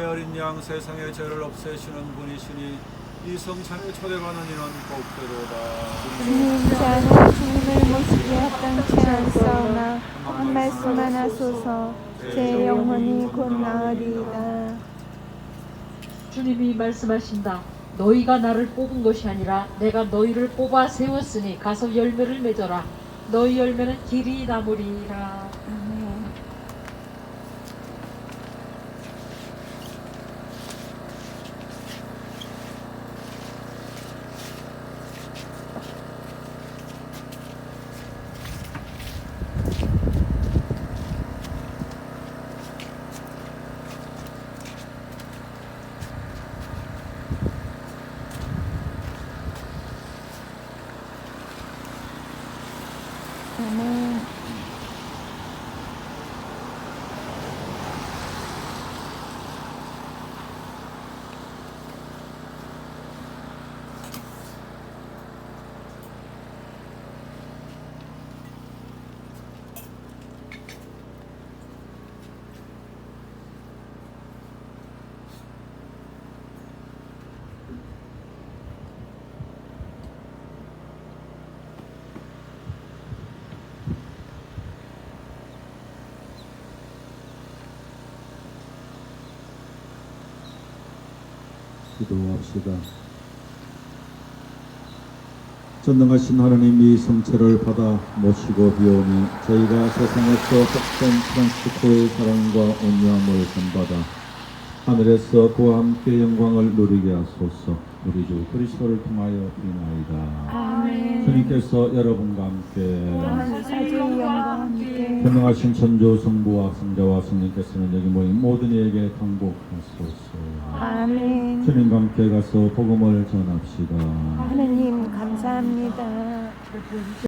하나님의 어린 양 세상의 죄를 없애시는 분이시니 이 성찬에 초대받는 이는 복되도다. 주님 주님을 모시게 합당치 않사오나 한 말씀만 하소서 제 영혼이 곧 나으리이다 주님이 말씀하신다. 너희가 나를 뽑은 것이 아니라 내가 너희를 뽑아 세웠으니 가서 열매를 맺어라. 너희 열매는 길이 남으리라. 아 기도합시다. 전능하신 하나님 이 성체를 받아 모시고 비오니 저희가 세상에서 복된 프란시스코의 사랑과 온유함을 본받아 하늘에서 그와 함께 영광을 누리게 하소서 우리 주 그리스도를 통하여 비나이다. 아멘 주님께서 여러분과 함께 함께 현능하신 천주 성부와 성자와 성령께서는 여기 모인 모든 이에게 강복하소서. 아멘 주님과 함께 가서 복음을 전합시다. 하느님 감사합니다